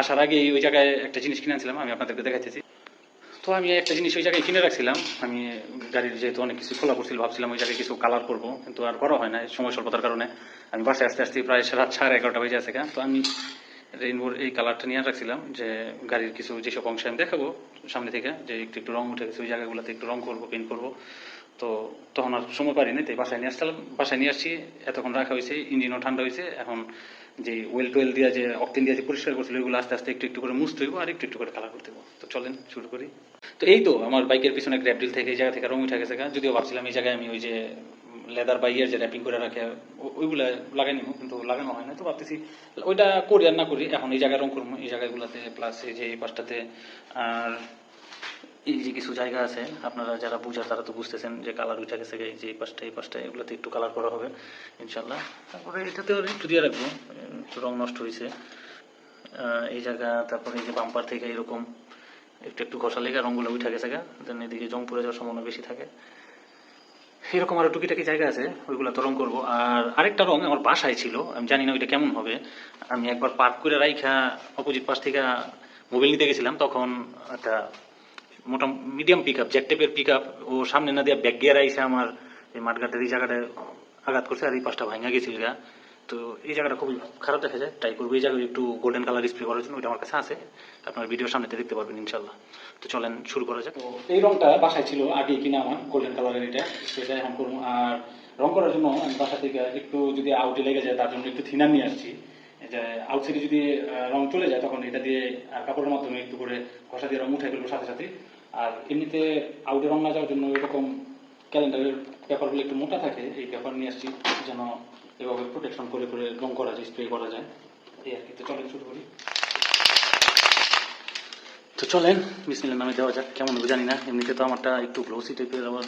আসার আগে ওই জায়গায় একটা জিনিস কিনেছিলাম আমি আপনাদেরকে দেখাইতেছি। তো আমি একটা জিনিস ওই জায়গায় কিনে রাখছিলাম। আমি গাড়ির যেহেতু অনেক কিছু খোলা করছিল, ভাবছিলাম ওই জায়গায় কিছু কালার করব, কিন্তু আর করা হয় না সময় স্বল্পতার কারণে। আমি বাসায় আসতে আসতে প্রায় রাত সাড়ে এগারোটা বেজে আছে তো আমি রেইনবোর এই কালারটা নিয়ে রাখছিলাম যে গাড়ির কিছু যেসব অংশে আমি দেখাবো সামনে থেকে, যে একটু একটু রং উঠে গেছে, ওই জায়গাগুলোতে একটু রং করব পেন্ট করব। তো তখন আর সময় পারিনি, তাই বাসায় নিয়ে আসলাম বাসায় নিয়ে আসছি, এতক্ষণ রাখা হয়েছে ইঞ্জিনও ঠান্ডা হয়েছে, এখন যে ওয়েল টোয়েল দিয়ে যে অক্টিন দিয়ে যে পরিষ্কার করছিল, ওইগুলো আস্তে আস্তে একটু একটু করে মুছতে হইব আর একটু একটু করে কালার করতে হইব। তো চলেন শুরু করি। তো এই তো আমার বাইকের পিছনে গ্র্যাপডিল থেকে, এই জায়গা থেকে রং উঠে গেছে। যদিও ভাবছিলাম এই জায়গায় আমি ওই যে লেদার বা ইয়ের যে র্যাপিং করে রাখে ওইগুলা লাগাই নিব, কিন্তু লাগানো হয় না। তো ভাবতেছি ওইটা করি আর না করি, এখন এই জায়গায় রং করব, এই জায়গাগুলোতে প্লাস এই যে এই পাশটাতে আর এই যে কিছু জায়গা আছে, আপনারা যারা বুঝার তারা তো বুঝতেছেন যে কালার উঠে গেছে যে এই পাশটা এই পাশটা, এগুলোতে একটু কালার করা হবে ইনশাল্লাহ তারপরে এটাতেও একটু দিয়ে রাখব রং নষ্ট হয়েছে। এই জায়গা, তারপরে এই যে বাম্পার থেকে এরকম একটু একটু ঘষা লেগে রঙগুলো উঠে গেছে গা দেন এদিকে জং পড়ে যাওয়ার সম্ভাবনা বেশি থাকে। এরকম আরও টুকিটাকি জায়গা আছে ওইগুলো তো রং করব। আর আরেকটা রং আমার বাসায় ছিল, আমি জানি না ওইটা কেমন হবে। আমি একবার পার্ক করে রাইখা অপোজিট পাশ থেকে মোবাইল নিতে গেছিলাম, তখন একটা মোটা মিডিয়াম পিক আপ জ্যাক টাইপের পিক আপ ও সামনে না দিয়ে ব্যাক গিয়ার আইসে আমার, এই মাঠঘাটের এই জায়গাটায় আঘাত করছে আর এই পাশটা ভাঙা গেছিল গা। তো এই জায়গাটা খুবই খারাপ দেখা যায় ট্রাই করব এই জায়গায় একটু গোল্ডেন কালার স্প্রে করার জন্য, ওইটা আমার কাছে আছে। আপনার ভিডিওর সামনেতে দেখতে পারবেন ইনশাল্লাহ তো চলেন শুরু করা যাক। এই রংটা বাসায় ছিল আগে কিনা আমার গোল্ডেন কালারের এটা, সেটা এখন করব। আর রং করার জন্য আমি বাসা থেকে একটু যদি আউটে লেগে যায়, তার জন্য একটু থিনার নিয়ে আসছি। যে আউটসাইডে যদি রং চলে যায়, তখন এটা দিয়ে কাপড়ের মাধ্যমে একটু করে ঘষা দিয়ে রং উঠে ফেলব সাথে সাথে। আর এমনিতে আউটে রং না যাওয়ার জন্য এরকম ক্যালেন্ডারের পেপারগুলো একটু মোটা থাকে, এই পেপার নিয়ে আসছি যেন এভাবে প্রোটেকশন করে করে রং করা যায় স্প্রে করা যায়। এই আর কি। তো চলেন, শুরু করি। তো চলেন বিসমিল্লার নামে দেওয়া যাক। কেমন হবে জানি না। এমনিতে তো আমারটা একটু গ্লোসি টাইপের আবার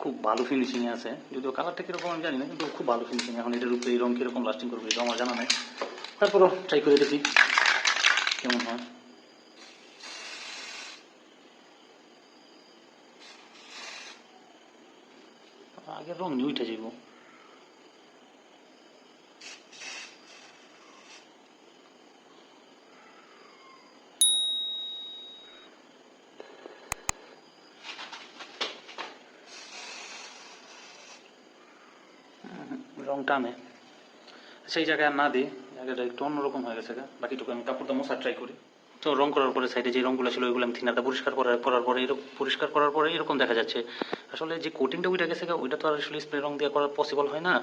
খুব ভালো ফিনিশিং আছে। যদিও কালারটা কীরকম আমি জানি না, কিন্তু খুব ভালো ফিনিশিং এখন এটার উপরে এই রং কীরকম লাস্টিং করবে এটা আমার জানা নাই। তারপরও ট্রাই করে দেখি কেমন হয়। আগের রং উঠে যাইব। রং টানে। সেই জায়গায় না দিই, জায়গাটা একটু অন্যরকম হয়ে গেছে। বাকিটুকু আমি কাপড়টা মশা ট্রাই করি। তো রং করার পরে সাইডে যে রঙগুলো ছিল ওইগুলো আমি থিনারটা পরিষ্কার করার করার পরে এরকম, পরিষ্কার করার পরে এরকম দেখা যাচ্ছে। আসলে যে কোটিংটা উঠে গেছে ওইটা তো আর আসলে স্প্রে রং দিয়ে করা পসিবল হয় না।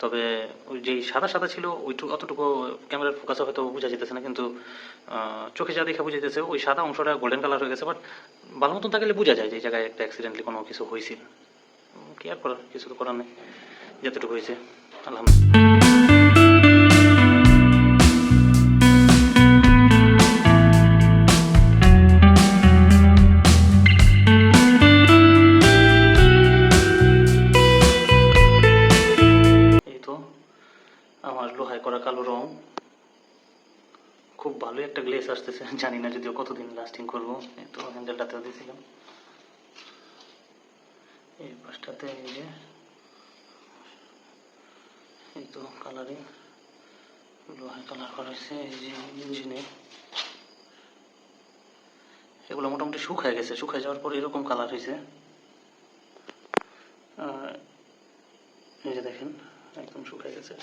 তবে ওই যে সাদা সাদা ছিল ওইটুকু অতটুকু ক্যামেরার ফোকাসে হয়তো বোঝা যেতেছে না, কিন্তু চোখে যা দেখা বোঝা যেতেছে ওই সাদা অংশটা গোল্ডেন কালার হয়ে গেছে বাট ভালো মতন থাকলে বোঝা যায় যে এই জায়গায় একটা অ্যাক্সিডেন্টলি কোনো কিছু হয়েছিল কি আর করার, কিছু তো করার নেই, যতটুকু হয়েছে। আলহামদুলিল্লাহ। লোহায় করা কালো রং। খুব ভালো একটা গ্লেস আসতেছে, জানি না যদিও কতদিন লাস্টিং করব তো হ্যান্ডেলটাতেও দিয়েছিলাম। এই পাশটাতে এই যে, এই তো কালারিং লোহায় কালার করা হয়েছে, এই যে ইঞ্জিনে এগুলো মোটামুটি শুকায় গেছে, শুকায় যাওয়ার পর এরকম কালার হয়েছে। এই যে দেখেন, একদম শুকায় গেছে।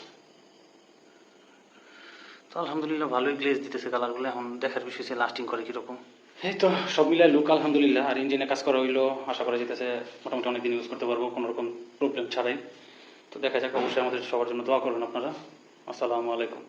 তো আলহামদুলিল্লাহ ভালোই গ্লেজ দিতেছে কালারগুলো এখন দেখার বিষয় লাস্টিং করে কীরকম। এই তো সব মিলাই লুক আলহামদুলিল্লাহ। আর ইঞ্জিনে কাজ করা হইল, আশা করা যেতেছে মোটামুটি অনেকদিন ইউজ করতে পারব, কোনো রকম প্রবলেম ছাড়াই। তো দেখা যাক, অবশ্যই আমাদের সবার জন্য দোয়া করবেন আপনারা। আসসালামু আলাইকুম।